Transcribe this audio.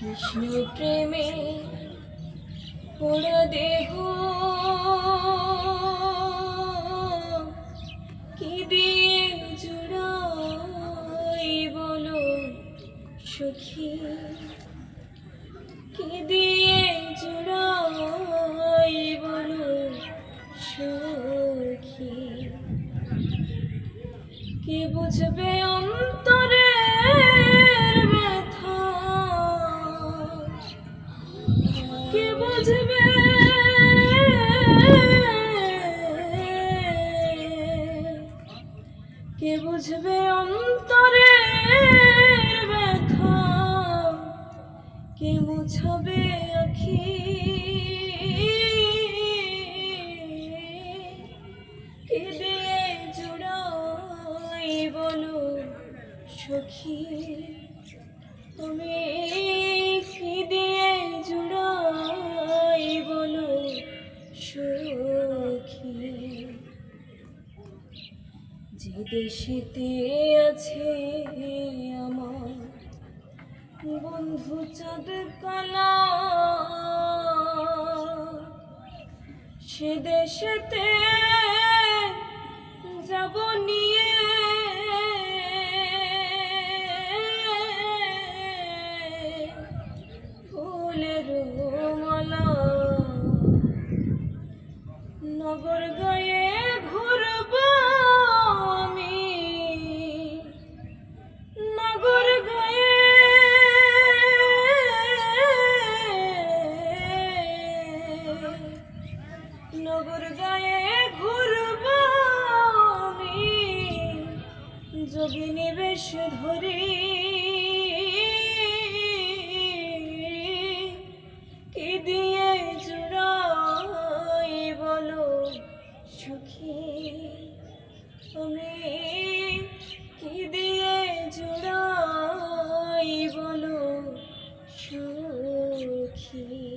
কৃষ্ণ প্রেমে পোড়া দেহ। কি দিয়ে জুড়াই বলো সখী? কি দিয়ে জুড়াই বলো সখী? কে বুঝবে অন্তরের কে বুঝবে অন্তরের ব্যথা? কে মুছাবে আখি? কে দিয়ে জুড়াই বলো সখী? তুমি কি দিয়ে জুড়াই বলো সখী? যে দেশেতে আছে আমার বন্ধু চাঁদ কানা সে দেশেতে যাব নিয়ে। ফুলের মালা নগর গায়ে নগর গায়ে ঘুরব আমি যোগিনী বেশ ধরি। কি দিয়ে জুড়াই বলো সুখী? তুমি কি দিয়ে জুড়াই বলো সুখী?